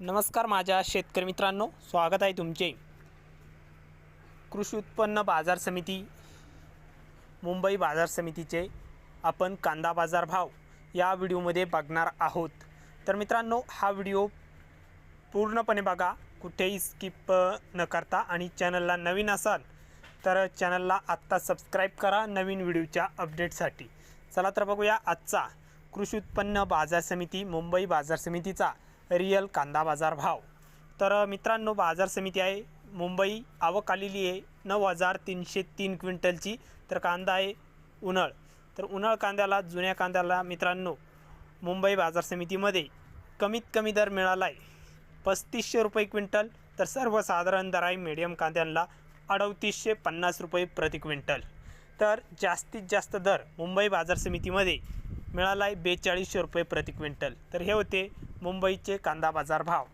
नमस्कार माझ्या शेतकरी मित्रांनो स्वागत आहे तुमचे. कृषी उत्पन्न बाजार समिती मुंबई बाजार समितीचे आपण कांदा बाजार भाव या व्हिडिओमध्ये बघणार आहोत. तर मित्रांनो हा व्हिडिओ पूर्णपणे बघा कुठेही स्किप न करता आणि चॅनलला नवीन असाल तर चॅनलला आत्ता सबस्क्राईब करा नवीन व्हिडिओच्या अपडेटसाठी चला तर बघूया आजचा कृषी उत्पन्न बाजार समिती मुंबई बाजार समितीचा रिअल कांदा बाजार भाव. तर मित्रांनो बाजार समिती आहे. मुंबई आवक आलेली आहे. नऊ हजार तीनशे तीन क्विंटलची. तर कांदा आहे उन्हाळ. तर उन्हाळ कांद्याला जुन्या कांद्याला मित्रांनो मुंबई बाजार समितीमध्ये कमीत कमी दर मिळाला आहे पस्तीसशे रुपये क्विंटल. तर सर्वसाधारण दर आहे मिडियम कांद्यांना अडतीसशे पन्नास रुपये प्रति क्विंटल. तर जास्तीत जास्त दर मुंबई बाजार समितीमध्ये मिळाला आहे बेचाळीसशे रुपये प्रति क्विंटल. तर हे होते मुंबईचे कांदा बाजार भाव.